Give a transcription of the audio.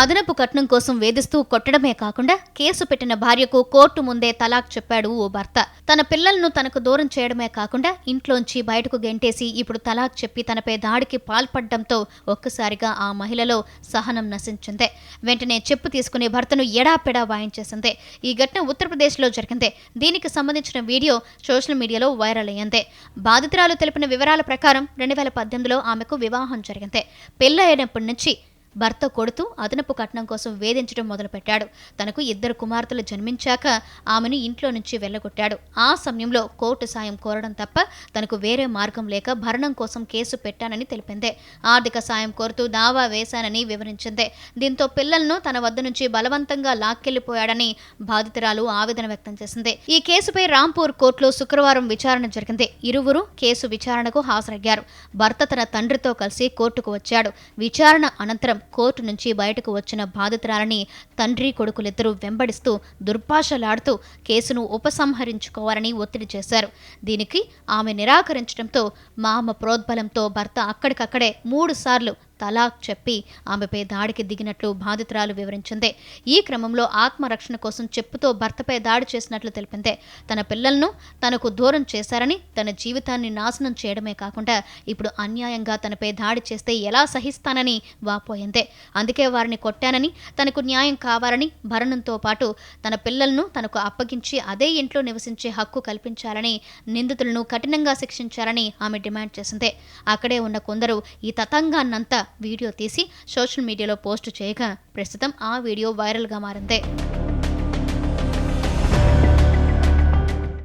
అదనపు కట్నం కోసం వేధిస్తూ కొట్టడమే కాకుండా కేసు పెట్టిన భార్యకు కోర్టు ముందే తలాక్ చెప్పాడు ఓ భర్త. తన పిల్లలను తనకు దూరం చేయడమే కాకుండా ఇంట్లోంచి బయటకు గెంటేసి ఇప్పుడు తలాక్ చెప్పి తనపై దాడికి పాల్పడడంతో ఒక్కసారిగా ఆ మహిళలో సహనం నశించింది. వెంటనే చెప్పు తీసుకుని భర్తను ఎడాపెడా వాయించేసింది. ఈ ఘటన ఉత్తరప్రదేశ్లో జరిగింది. దీనికి సంబంధించిన వీడియో సోషల్ మీడియాలో వైరల్ అయ్యింది. బాధితురాలు తెలిపిన వివరాల ప్రకారం రెండు వేల పద్దెనిమిదిలో ఆమెకు వివాహం జరిగింది. పెళ్ళైనప్పటి నుంచి భర్త కొడుతూ అదనపు కట్నం కోసం వేధించడం మొదలుపెట్టాడు. తనకు ఇద్దరు కుమార్తెలు జన్మించాక ఆమెను ఇంట్లో నుంచి వెళ్ళగొట్టాడు. ఆ సమయంలో కోర్టు సాయం కోరడం తప్ప తనకు వేరే మార్గం లేక భరణం కోసం కేసు పెట్టానని తెలిపింది. ఆర్థిక సాయం కోరుతూ దావా వేశానని వివరించిందే. దీంతో పిల్లలను తన వద్ద నుంచి బలవంతంగా లాక్కెళ్ళిపోయాడని బాధితురాలు ఆవేదన వ్యక్తం చేసింది. ఈ కేసుపై రాంపూర్ కోర్టులో శుక్రవారం విచారణ జరిగింది. ఇరువురు కేసు విచారణకు హాజరయ్యారు. భర్త తన తండ్రితో కలిసి కోర్టుకు వచ్చాడు. విచారణ అనంతరం కోర్టు నుంచి బయటకు వచ్చిన బాధితురాలని తండ్రి కొడుకులిద్దరూ వెంబడిస్తూ దుర్భాషలాడుతూ కేసును ఉపసంహరించుకోవాలని ఒత్తిడి చేశారు. దీనికి ఆమె నిరాకరించడంతో మామ ప్రోద్బలంతో భర్త అక్కడికక్కడే మూడు సార్లు తలాక్ చెప్పి ఆమెపై దాడికి దిగినట్లు బాధితురాలు వివరించింది. ఈ క్రమంలో ఆత్మరక్షణ కోసం చెప్పుతో భర్తపై దాడి చేసినట్లు తెలిపింది. తన పిల్లలను తనకు దూరం చేశారని తన జీవితాన్ని నాశనం చేయడమే కాకుండా ఇప్పుడు అన్యాయంగా తనపై దాడి చేస్తే ఎలా సహిస్తానని వాపోయింది. అందుకే వారిని కొట్టానని తనకు న్యాయం కావాలని భరణంతో పాటు తన పిల్లలను తనకు అప్పగించి అదే ఇంట్లో నివసించే హక్కు కల్పించాలని నిందితులను కఠినంగా శిక్షించాలని ఆమె డిమాండ్ చేసింది. అక్కడే ఉన్న కొందరు ఈ తతంగాన్నంతా వీడియో తీసి సోషల్ మీడియాలో పోస్టు చేయగా ప్రస్తుతం ఆ వీడియో వైరల్గా మారింది.